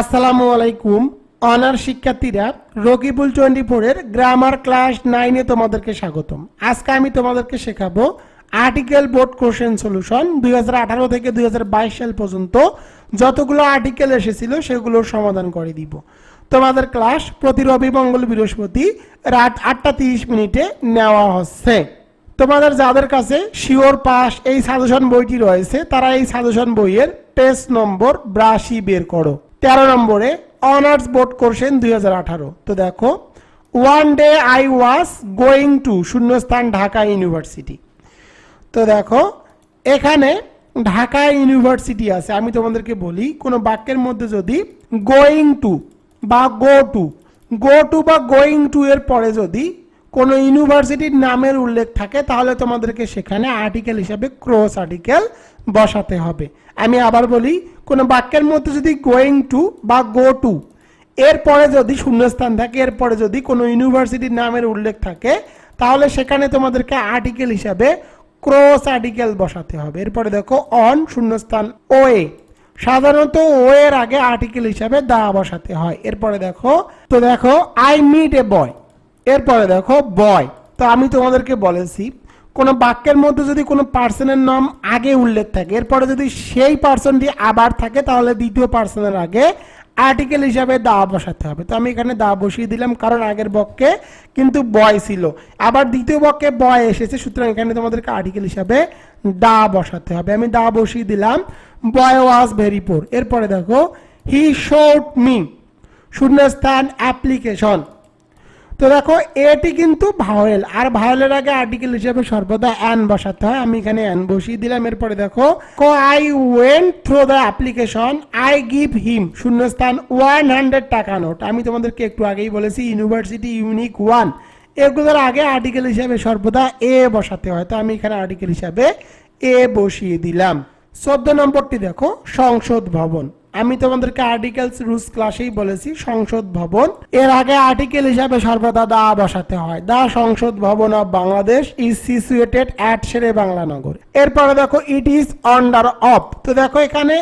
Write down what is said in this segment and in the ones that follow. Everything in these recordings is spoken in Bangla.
আসসালামু আলাইকুম। অনার শিক্ষার্থীরা, রকিবুল টোয়েন্টি ফোরের গ্রামার ক্লাস নাইনে তোমাদেরকে স্বাগতম। আজকে আমি তোমাদেরকে শেখাবো আর্টিকেল বোর্ড কোশ্চেন সলিউশন দুই হাজার আঠারো থেকে দু হাজার বাইশ সাল পর্যন্ত। যতগুলো আর্টিকেল এসেছিল সেগুলোর সমাধান করে দিব। তোমাদের ক্লাস প্রতি রবি মঙ্গল বৃহস্পতি রাত আটটা তিরিশ মিনিটে নেওয়া হচ্ছে। তোমাদের যাদের কাছে শিওর পাস এই সাজেশন বইটি রয়েছে, তারা এই সাজেশন বইয়ের পেজ নম্বর, ব্রাশি বের করো। তেরো নম্বরে অনার্স বোর্ড কোর্সেন দুই তো দেখো one day I was going to শূন্যস্থান ঢাকা ইউনিভার্সিটি তো দেখো, এখানে ঢাকা ইউনিভার্সিটি আছে। আমি তোমাদেরকে বলি, কোনো বাক্যের মধ্যে যদি গোয়িং টু বা গো টু গো টু বা গোয়িং টু এর পরে যদি কোনো ইউনিভার্সিটির নামের উল্লেখ থাকে, তাহলে তোমাদেরকে সেখানে আর্টিকেল হিসাবে ক্রস আর্টিকেল বসাতে হবে। আমি আবার বলি, কোনো বাক্যের মধ্যে যদি গোয়িং টু বা গো টু এরপরে যদি শূন্যস্থান থাকে, এরপরে যদি কোনো ইউনিভার্সিটির নামের উল্লেখ থাকে, তাহলে সেখানে তোমাদেরকে আর্টিকেল হিসাবে ক্রস আর্টিকেল বসাতে হবে। এরপরে দেখো অন শূন্যস্থান ও এ। সাধারণত ও এর আগে আর্টিকেল হিসাবে দা বসাতে হয়। এরপরে দেখো, তো দেখো আই মিট এ বয় এরপরে দেখো বয় তো আমি তোমাদেরকে বলেছি, কোনো বাক্যের মধ্যে যদি কোনো পার্সনের নাম আগে উল্লেখ থাকে, এরপরে যদি সেই পার্সনটি আবার থাকে, তাহলে দ্বিতীয় পার্সনের আগে আর্টিকেল হিসাবে দা বসাতে হবে। তো আমি এখানে দা বসিয়ে দিলাম, কারণ আগের বক্কে কিন্তু বয় ছিল। আবার দ্বিতীয় বক্কে বয় এসেছে, সুতরাং এখানে তোমাদেরকে আর্টিকেল হিসাবে দা বসাতে হবে। আমি দা বসিয়ে দিলাম বয় ওয়াজ ভেরি পোর এরপরে দেখো হি শোড মি শূন্যস্থান অ্যাপ্লিকেশন তো দেখো, এটি কিন্তু ভাওয়েল আর ভাওয়েলের আগে আর্টিকেল হিসেবে সর্বদা অ্যান বসাতে হয়। আমি এখানে অ্যান বসিয়ে দিলাম। এরপরে দেখো, কো, I went through the application. I give him. শূন্যস্থান ওয়ান হান্ড্রেড টাকা নোট। আমি তোমাদেরকে একটু আগেই বলেছি, ইউনিভার্সিটি ইউনিক ওয়ান। এগুলোর আগে আর্টিকেল হিসাবে সর্বদা এ বসাতে হয়। তো আমি এখানে আর্টিকেল হিসাবে এ বসিয়ে দিলাম। চোদ্দ নম্বরটি দেখো, সংসদ ভবন। আমি তোমাদেরকে আর্টিকেলস রুলস ক্লাসেই বলেছি, সংসদ ভবন। এর আগে আর্টিকেল হিসাবে সর্বদা দা বসাতে হয়। The Sangsad Bhaban of Bangladesh is situated at Shere Bangla Banglanagar এরপরে দেখো ইট ইজ আন্ডার অফ তো দেখো এখানে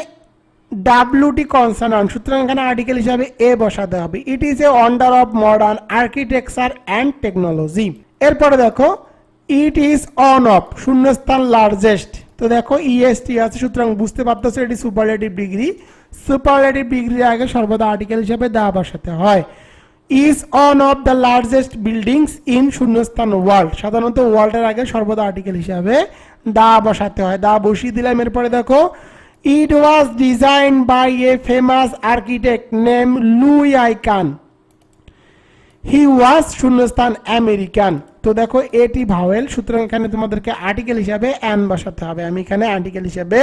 ডাব্লিউটি কনসার্ন সুতরাং এখানে আর্টিকেল হিসাবে এ বসাতে হবে। It is a wonder of modern architecture and technology এরপরে দেখো ইট ইজ অন অফ শূন্যস্থান লার্জেস্ট তো দেখো ইএসটি আছে, সুতরাং বুঝতে পারতেছো এটি সুপারলেটিভ ডিগ্রি সুপারলেটিভ ডিগ্রির আগে সর্বদা আর্টিকেল হিসাবে দা বসাতে হয়। Is one of the largest buildings in শূন্যস্থান ওয়ার্ল্ড সাধারণত ওয়ার্ল্ডের আগে সর্বদা আর্টিকেল হিসাবে দা বসাতে হয়। দা বসিয়ে দিলাম, এরপরে দেখো। It was design by a famous architect name Louis I Kahn he was শূন্যস্থান আমেরিকান তো দেখো এটি ভাওয়েল সুতরাং এখানে তোমাদেরকে আর্টিকেল হিসাবে অ্যান বসাতে হবে। আমি এখানে আর্টিকেল হিসাবে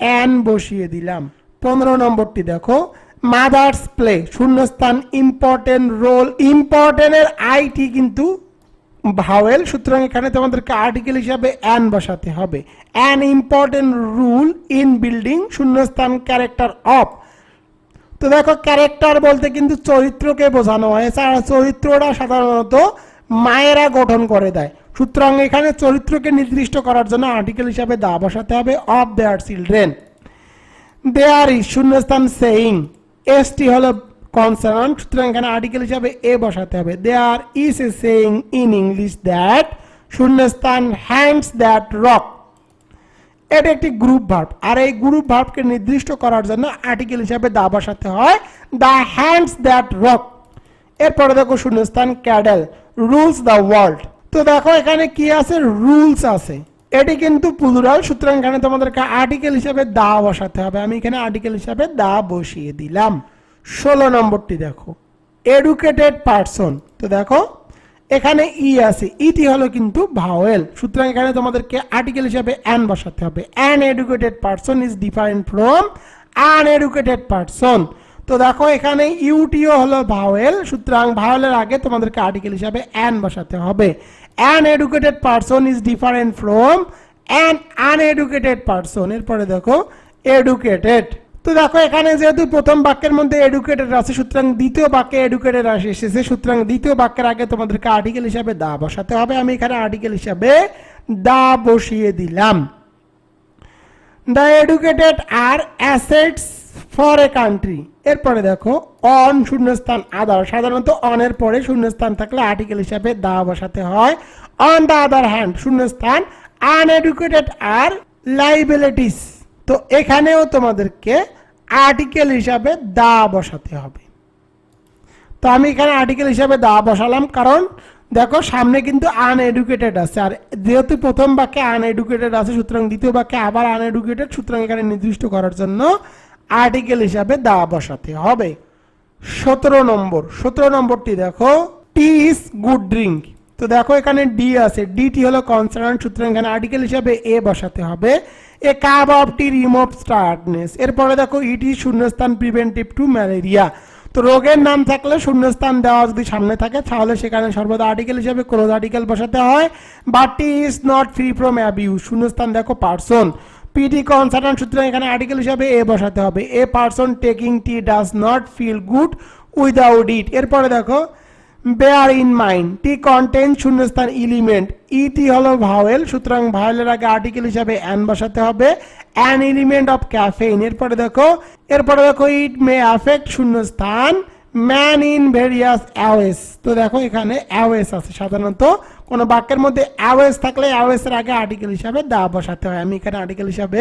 অ্যান বসিয়ে দিলাম। পনেরো নম্বরটি দেখো মাদার্স প্লে শূন্যস্থান ইম্পর্টেন্ট রোল ইম্পর্টেন্টের আইটি কিন্তু ভাওয়েল সুতরাং এখানে তোমাদেরকে আর্টিকেল হিসাবে অ্যান বসাতে হবে। An important rule in building শূন্যস্থান ক্যারেক্টার অফ তো দেখো ক্যারেক্টার বলতে কিন্তু চরিত্রকে বোঝানো হয়। এছাড়া চরিত্রটা সাধারণত মায়েরা গঠন করে দেয়। সুতরাং এখানে চরিত্রকে নির্দিষ্ট করার জন্য আর্টিকেল হিসাবে দা বসাতে হবে of their children there is শূন্যস্থান সেইং এসটি হলো কনসার্ন সুতরাং এখানে আর্টিকেল হিসাবে এ বসাতে হবে। There is a saying in English that শূন্যস্থান হ্যান্ডস দ্যাট রক এটা একটি গ্রুপ ভার্ব আর এই গ্রুপ ভার্বকে নির্দিষ্ট করার জন্য আর্টিকেল হিসাবে দা বসাতে হয় দ্য হ্যান্ডস দ্যাট রক এরপরে দেখো শূন্যস্থান ক্যাডেল রুলস দ্য ওয়ার্ল্ড তো দেখো এখানে কি আছে? রুলস আছে। এটি কিন্তু প্লুরাল সুতরাং এখানে তোমাদেরকে আর্টিকেল হিসাবে দা বসাতে হবে। আমি এখানে আর্টিকেল হিসাবে দা বসিয়ে দিলাম। ষোলো নম্বরটি দেখো। এডুকেটেড পার্সন তো দেখো এখানে ই আছে। ইটি হলো কিন্তু ভাওয়েল সুতরাং এখানে তোমাদেরকে আর্টিকেল হিসাবে অ্যান বসাতে হবে। An educated person is different from uneducated person তো দেখো, এখানে ইউটিও হলো ভাওয়েল সুতরাং ভাওয়েলের আগে তোমাদেরকে আর্টিকেল হিসাবে অ্যান বসাতে হবে। An educated person is different from an uneducated person এরপরে দেখো এডুকেটেড তো দেখো, এখানে যেহেতু প্রথম বাক্যের মধ্যে এডুকেটেড আছে, সুতরাং দ্বিতীয় বাক্যে এডুকেটেড এসেছে, সুতরাং দ্বিতীয় বাক্যের আগে তোমাদেরকে আর্টিকেল হিসাবে দা বসাতে হবে। আমি এখানে আর্টিকেল হিসাবে দা বসিয়ে দিলাম। The educated are assets for a country এরপরে দেখো অন শূন্যস্থান আদার সাধারণত অনের পরে শূন্যস্থান থাকলে আর্টিকেল হিসাবে দা বসাতে হয়। অন দ্য আদার হ্যান্ড শূন্যস্থান আনএডুকেটেড আর লাইবিলিটিস তো এখানেও তোমাদেরকে আর্টিকেল হিসাবে দা বসাতে হবে। তো আমি এখানে আর্টিকেল হিসাবে দা বসালাম, কারণ দেখো সামনে কিন্তু আনএডুকেটেড আছে, আর যেহেতু প্রথম বাক্যে আনএডুকেটেড আছে, সুতরাং দ্বিতীয় বাক্যে আবার আনএডুকেটেড সুতরাং এখানে নির্দিষ্ট করার জন্য আর্টিকেল হিসাবে দা বসাতে হবে। সতেরো নম্বর, সতেরো নম্বরটি দেখো টি ইজ গুড ড্রিঙ্ক তো দেখো এখানে ডি আছে ডিটি হলো কনসার্ন সুতরাং এখানে আর্টিকেল হিসাবে এ বসাতে হবে। এ কাব অফ টি রিমোভ স্টার্টনেস এরপরে দেখো ইটি শূন্যস্থান প্রিভেন্টিভ টু ম্যালেরিয়া তো রোগের নাম থাকলে শূন্যস্থান দেওয়া যদি সামনে থাকে, তাহলে সেখানে সর্বদা আর্টিকেল হিসেবে ক্লোজ আর্টিকেল বসাতে হয়। But tea is not free from abuse শূন্যস্থান দেখো পার্সন পিটি কনসার্টেন্ট সুতরাং এখানে আর্টিকেল হিসাবে এ বসাতে হবে। A person taking tea does not feel good without it এরপরে দেখো bear in mind the content শূন্যস্থান এলিমেন্ট ইটি হলো ভাওয়েল সুতরাং ভাওয়েলের আগে আর্টিকেল হিসাবে অ্যান বসাতে হবে। অ্যান এলিমেন্ট অফ ক্যাফেইন এরপরে দেখো এরপরে দেখো ইট মে অ্যাফেক্ট শূন্য স্থান ম্যান ইন ভেরিয়াস অ্যাওয়েস তো দেখো, এখানে অ্যাওয়েস আছে সাধারণত। কোনো বাক্যের মধ্যে অ্যাওয়েস থাকলে অ্যাওয়েসের আগে আর্টিকেল হিসাবে দা বসাতে হয়। আমি এখানে আর্টিকেল হিসাবে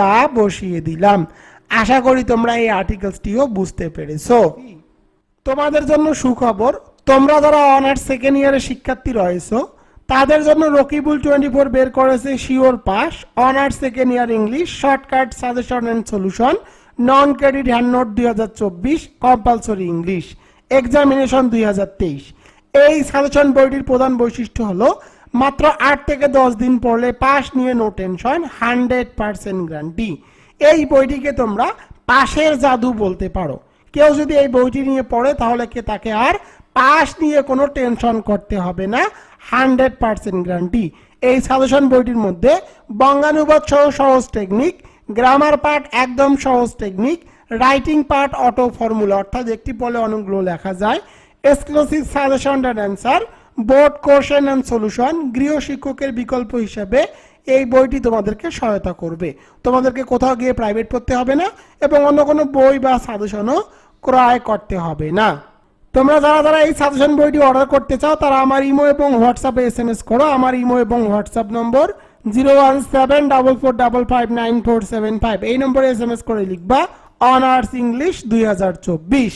দা বসিয়ে দিলাম। আশা করি তোমরা এই আর্টিকেলসটিও বুঝতে পেরেছ। তোমাদের জন্য সুখবর, তোমরা যারা অনার্স সেকেন্ড ইয়ারের শিক্ষার্থী রয়েছো তাদের জন্য রকিবুল টোয়েন্টি ফোর বের করেছে sure pass honours second year English shortcut suggestion and solution non credit hand note দুই হাজার চব্বিশ কম্পালসরি ইংলিশ এক্সামিনেশন দুই হাজার তেইশ। এই সাজেশন বইটির প্রধান বৈশিষ্ট্য হলো, মাত্র আট থেকে দশ দিন পড়লে পাস নিয়ে no tension hundred percent guarantee এই বইটিকে তোমরা পাশের জাদু বলতে পারো। কেউ যদি এই বইটি নিয়ে পড়ে, তাহলে কে তাকে আর পাস নিয়ে কোনো টেনশন করতে হবে না, হান্ড্রেড পার্সেন্ট গ্যারান্টি। এই সাজেশন বইটির মধ্যে বঙ্গানুবাদ সহ সহজ টেকনিক গ্রামার পার্ট একদম সহজ technique writing part auto formula অর্থাৎ একটি পলে অনেকগুলো লেখা যায় exclusive suggestion and answer board question and solution গৃহ শিক্ষকের বিকল্প হিসেবে এই বইটি তোমাদেরকে সহায়তা করবে। তোমাদেরকে কোথাও গিয়ে প্রাইভেট পড়তে হবে না এবং অন্য কোনো বই বা সাজেশনও ক্রয় করতে হবে না। তোমরা যারা যারা এই সাজেশন বইটি অর্ডার করতে চাও, তারা আমার ইমো এবং হোয়াটসঅ্যাপে এস এম এস করো। আমার ইমো এবং WhatsApp number zero one seven double four double five nine four seven five এই নম্বরে এস এম এস করে লিখবা অনার্স ইংলিশ দুই হাজার চব্বিশ।